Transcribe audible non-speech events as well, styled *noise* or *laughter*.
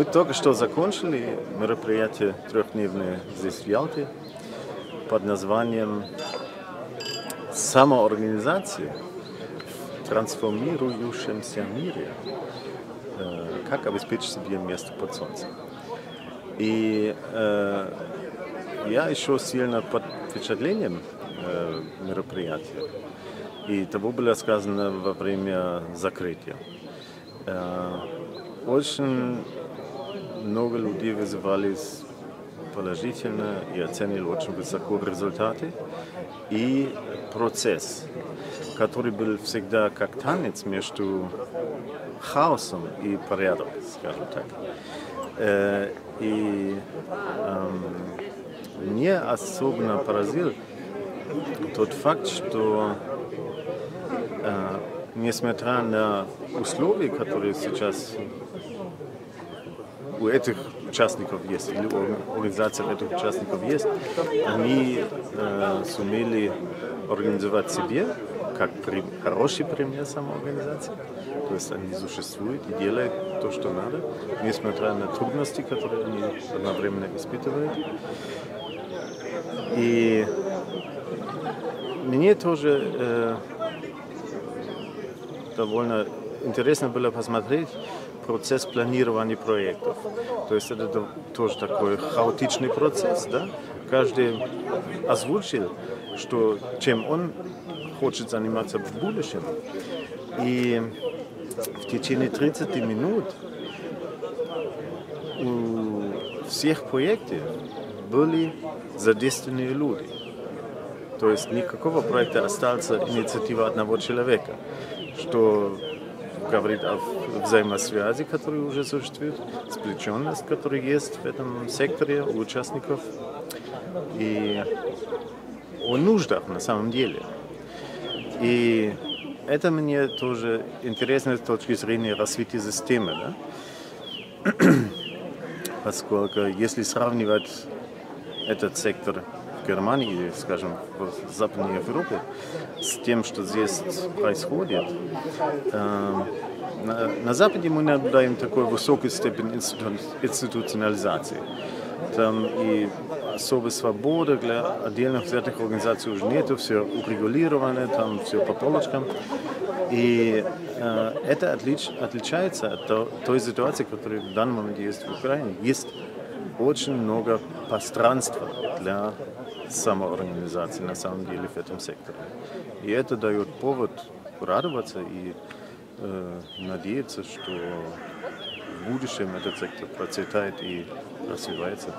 Мы только что закончили мероприятие трехдневное здесь в Ялте под названием «Самоорганизация в трансформирующемся мире. Э, как обеспечить себе место под солнцем». И э, я еще сильно под впечатлением э, мероприятия. И того было сказано во время закрытия. Э, очень много людей вызывались положительно и оценили очень высоко результаты. И процесс, который был всегда как танец между хаосом и порядком, скажем так. И меня особенно поразил тот факт, что несмотря на условия, которые сейчас у этих участников есть, или у организаций этих участников есть, они э, сумели организовать себе как при, хороший пример самоорганизации. То есть они существуют и делают то, что надо, несмотря на трудности, которые они одновременно испытывают. И мне тоже э, довольно интересно было посмотреть процесс планирования проектов. То есть это тоже такой хаотичный процесс, да? Каждый озвучил, что, чем он хочет заниматься в будущем. И в течение 30 минут у всех проектов были задействованы люди. То есть никакого проекта остался инициатива одного человека, что говорит о взаимосвязи, которая уже существует, сплоченность, которая есть в этом секторе у участников, и о нуждах на самом деле. И это мне тоже интересно с точки зрения развития системы, да? *clears throat* поскольку если сравнивать этот сектор Германии скажем, в Западной Европе с тем, что здесь происходит, э, на, на Западе мы наблюдаем такой высокую степень институционализации. Там и особой свободы для отдельных взятых организаций уже нету, все урегулировано, там все по полочкам. И э, это отлич, отличается от то, той ситуации, которая в данный момент есть в Украине. Есть очень много пространства для самоорганизации на самом деле в этом секторе. И это дает повод радоваться и э, надеяться, что в будущем этот сектор процветает и развивается.